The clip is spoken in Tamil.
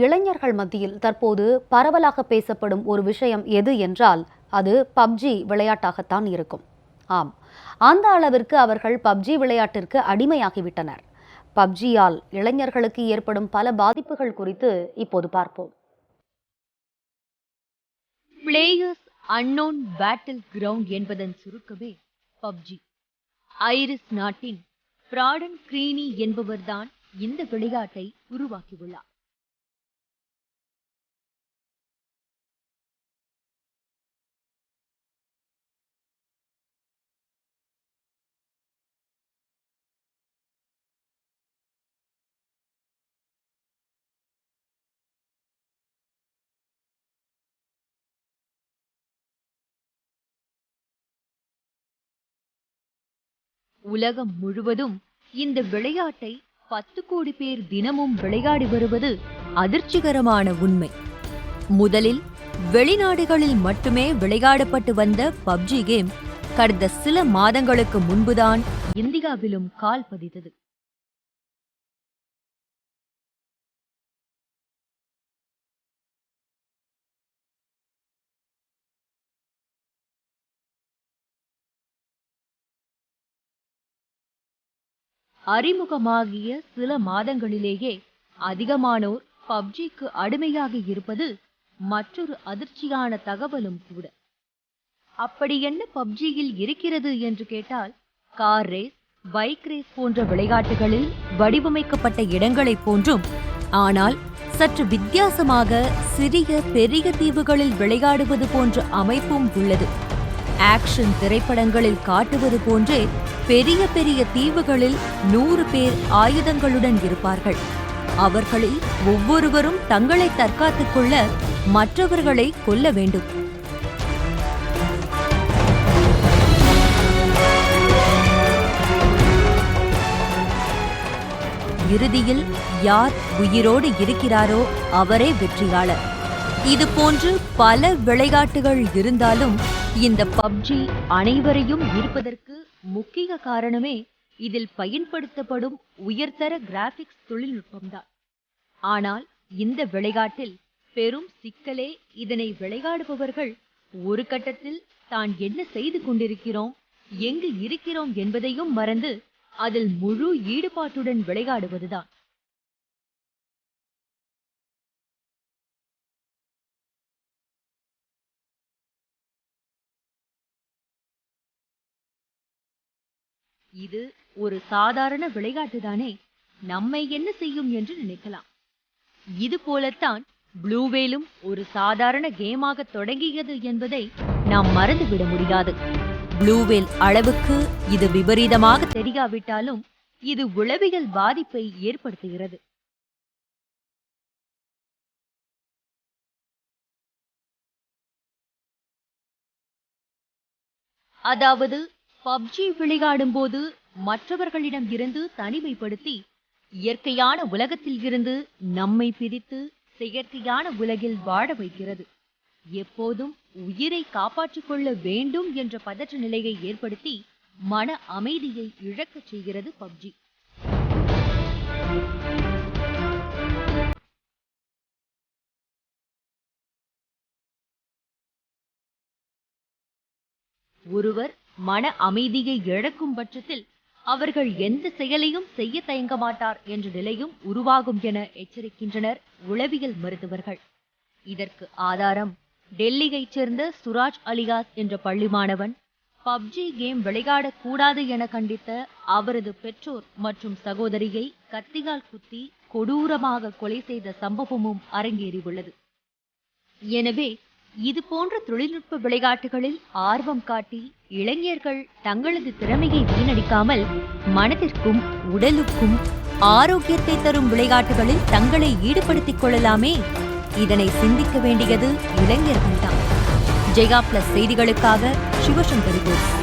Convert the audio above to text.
இளைஞர்கள் மத்தியில் தற்போது பரவலாக பேசப்படும் ஒரு விஷயம் எது என்றால் அது பப்ஜி விளையாட்டாகத்தான் இருக்கும். ஆம் அந்த அளவிற்கு அவர்கள் பப்ஜி விளையாட்டிற்கு அடிமையாகிவிட்டனர். பப்ஜியால் இளைஞர்களுக்கு ஏற்படும் பல பாதிப்புகள் குறித்து இப்போது பார்ப்போம். பிளேயர்ஸ் அன்னோன் பேட்டில் கிரவுண்ட் என்பதன் சுருக்கமே பப்ஜி. ஐரிஸ் நாட்டின் பிராடன் கிரீனி என்பவர்தான் இந்த விளையாட்டை உருவாக்கியுள்ளார். உலகம் முழுவதும் இந்த விளையாட்டை பத்து கோடி பேர் தினமும் விளையாடி வருவது அதிர்ச்சிகரமான உண்மை. முதலில் வெளிநாடுகளில் மட்டுமே விளையாடப்பட்டு வந்த பப்ஜி கேம் கடந்த சில மாதங்களுக்கு முன்புதான் இந்தியாவிலும் கால் பதித்தது. அறிமுகமாகிய சில மாதங்களிலேயே அதிகமானோர் பப்ஜிக்கு அடிமையாகி இருப்பது மற்றொரு அதிர்ச்சியான தகவலும் கூட. அப்படி என்ன பப்ஜியில் இருக்கிறது என்று கேட்டால் கார் ரேஸ் பைக் ரேஸ் போன்ற விளையாட்டுகளில் வடிவமைக்கப்பட்ட இடங்களைப் போன்றும் ஆனால் சற்று வித்தியாசமாக சிறிய பெரிய தீவுகளில் விளையாடுவது போன்ற அமைப்பும் உள்ளது. ஆக்ஷன் திரைப்படங்களில் காட்டுவது போன்றே பெரிய பெரிய தீவுகளில் நூறு பேர் ஆயுதங்களுடன் இருப்பார்கள். அவர்களில் ஒவ்வொருவரும் தங்களை தற்காத்துக் கொள்ள மற்றவர்களை கொல்ல வேண்டும். இறுதியில் யார் உயிரோடு இருக்கிறாரோ அவரே வெற்றியாளர். இது போன்று பல விளையாட்டுகள் இருந்தாலும் இந்த பப்ஜி அனைவரையும் ஈர்ப்பதற்கு முக்கிய காரணமே இதில் பயன்படுத்தப்படும் உயர்தர கிராபிக்ஸ் தொழில்நுட்பம்தான். ஆனால் இந்த விளையாட்டில் பெரும் சிக்கலே இதனை விளையாடுபவர்கள் ஒரு கட்டத்தில் தான் என்ன செய்து கொண்டிருக்கிறோம் எங்கு இருக்கிறோம் என்பதையும் மறந்து அதில் முழு ஈடுபாட்டுடன் விளையாடுவதுதான். இது ஒரு சாதாரண விளையாட்டுதானே நம்மை என்ன செய்யும் என்று நினைக்கலாம். இது போலத்தான் ப்ளூவேலும் ஒரு சாதாரண கேமாக தொடங்கியது என்பதை நாம் மறந்துவிட முடியாது. ப்ளூவேல் அளவுக்கு இது விபரீதமாக தெரியாவிட்டாலும் இது உளவியல் பாதிப்பை ஏற்படுத்துகிறது. அதாவது பப்ஜி விளையாடும் போது மற்றவர்களிடம் இருந்து தனிமைப்படுத்தி இயற்கையான உலகத்தில் இருந்து நம்மை பிரித்து செயற்கையான உலகில் வாழ வைக்கிறது. எப்போதும் உயிரை காப்பாற்றிக் கொள்ள வேண்டும் என்ற பதற்ற நிலையை ஏற்படுத்தி மன அமைதியை இழக்கச் செய்கிறது பப்ஜி ஒருவர் மன அமைதியை இழக்கும் பட்சத்தில் அவர்கள் எந்த செயலையும் செய்ய தயங்க மாட்டார் என்ற நிலையும் உருவாகும் என எச்சரிக்கின்றனர் உளவியல் மருத்துவர்கள். இதற்கு ஆதாரம் டெல்லியைச் சேர்ந்த சுராஜ் அலியாஸ் என்ற பள்ளி மாணவன் பப்ஜி கேம் விளையாடக்கூடாது என கண்டித்த அவரது பெற்றோர் மற்றும் சகோதரியை கத்தியால் குத்தி கொடூரமாக கொலை செய்த சம்பவமும் அரங்கேறியுள்ளது. எனவே இது போன்ற தொழில்நுட்ப விளையாட்டுகளில் ஆர்வம் காட்டி இளைஞர்கள் தங்களது திறமையை வீணடிக்காமல் மனதிற்கும் உடலுக்கும் ஆரோக்கியத்தை தரும் விளையாட்டுகளில் தங்களை ஈடுபடுத்திக் கொள்ளலாமே. இதனை சிந்திக்க வேண்டியது இளைஞர்கள்தான். ஜெயா பிளஸ் செய்திகளுக்காக சிவசங்கரி கோஸ்